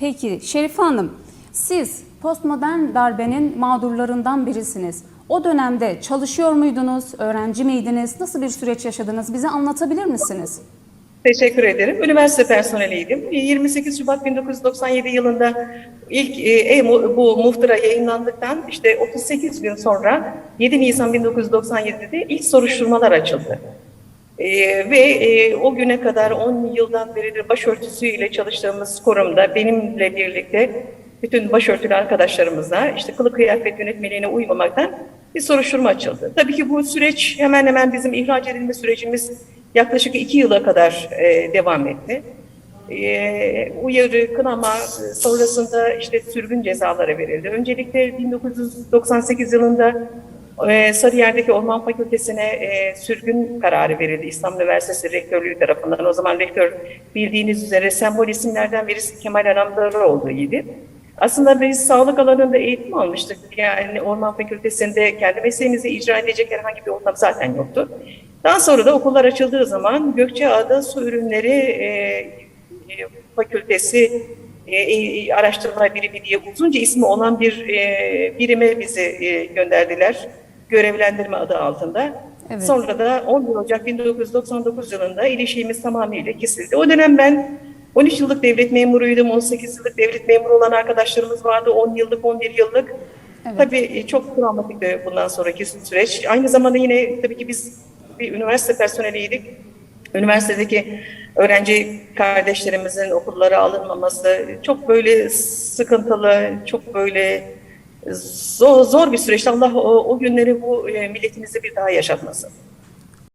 Peki Şerife Hanım, siz postmodern darbenin mağdurlarından birisiniz. O dönemde çalışıyor muydunuz, öğrenci miydiniz, nasıl bir süreç yaşadınız bize anlatabilir misiniz? Teşekkür ederim. Üniversite personeliydim. 28 Şubat 1997 yılında ilk e, e, bu muhtıra yayınlandıktan işte 38 gün sonra 7 Nisan 1997'de ilk soruşturmalar açıldı. E, ve e, o güne kadar 10 yıldan beridir başörtüsüyle çalıştığımız kurumda benimle birlikte bütün başörtülü arkadaşlarımızla işte kılık kıyafet yönetmeliğine uymamaktan bir soruşturma açıldı. Tabii ki bu süreç hemen hemen bizim ihraç edilme sürecimiz yaklaşık iki yıla kadar e, devam etti. E, uyarı, kınama sonrasında işte sürgün cezaları verildi. Öncelikle 1998 yılında e, Sarıyer'deki Orman Fakültesi'ne e, sürgün kararı verildi İstanbul Üniversitesi Rektörlüğü tarafından. O zaman rektör bildiğiniz üzere sembol isimlerden birisi Kemal Aramdaroğlu idi. Aslında biz sağlık alanında eğitim almıştık. Yani Orman Fakültesi'nde kendi mesleğimizi icra edecek herhangi bir ortam zaten yoktu. Daha sonra da okullar açıldığı zaman Gökçeada Su Ürünleri e, Fakültesi e, Araştırma Birimi diye uzunca ismi olan bir birime bizi gönderdiler. Görevlendirme adı altında. Evet. Sonra da 11 Ocak 1999 yılında ilişkimiz tamamıyla kesildi. O dönem ben 13 yıllık devlet memuruydum, 18 yıllık devlet memuru olan arkadaşlarımız vardı, 10 yıllık, 11 yıllık. Evet. Tabii e, çok travmatikti bundan sonraki süreç. Aynı zamanda yine tabii ki biz bir üniversite personeliydik. Üniversitedeki öğrenci kardeşlerimizin okullara alınmaması çok böyle sıkıntılı, çok böyle zor, zor bir süreçti. Allah o, o günleri bu e, milletimize bir daha yaşatmasın.